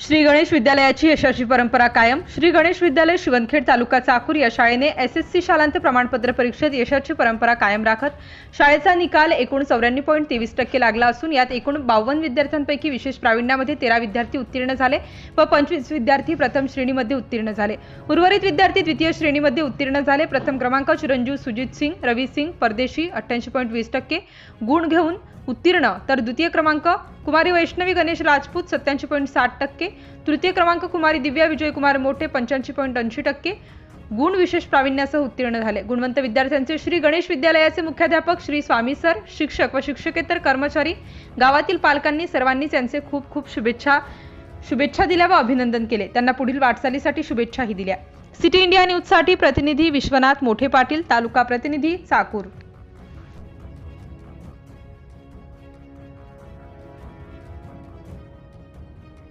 श्री गणेश विद्यालयाची यशाची परंपरा कायम. श्री गणेश विद्यालय शिवणखेड तालुका चाकूर या शाळेने एस एस सी शालांत प्रमाणपत्र परीक्षेत यशाची परंपरा कायम राखत शाळेचा निकाल एकूण चौऱ्याण्णव पॉईंट तेवीस टक्के लागला असून यात एकूण बावन्न विद्यार्थ्यांपैकी विशेष प्रावीण्यामध्ये तेरा विद्यार्थी उत्तीर्ण झाले व पंचवीस विद्यार्थी प्रथम श्रेणीमध्ये उत्तीर्ण झाले. उर्वरित विद्यार्थी द्वितीय श्रेणीमध्ये उत्तीर्ण झाले. प्रथम क्रमांक चिरंजीव सुजित सिंग रवी सिंग परदेशी अठ्ठ्याऐंशी पॉईंट वीस टक्के. गुण घेऊन उत्तीर्ण तर द्वितीय क्रमांक कुमारी वैष्णवी गणेश राजपूत सत्याऐंशी पॉईंट साठ टक्के तृतीय क्रमांक कुमारी दिव्या विजयकुमार मोठे पंच्याऐंशी पॉईंट ऐंशी टक्के गुण विशेष प्रावीण्यासह उत्तीर्ण झाले. गुणवंत विद्यार्थ्यांचे श्री गणेश विद्यालयाचे मुख्याध्यापक श्री स्वामी सर शिक्षक व शिक्षकेतर कर्मचारी गावातील पालकांनी सर्वांनीच यांचे खूप खूप शुभेच्छा शुभेच्छा दिल्या व अभिनंदन केले. त्यांना पुढील वाटचालीसाठी शुभेच्छाही दिल्या. सिटी इंडिया न्यूजसाठी प्रतिनिधी विश्वनाथ मोठे पाटील तालुका प्रतिनिधी चाकूर.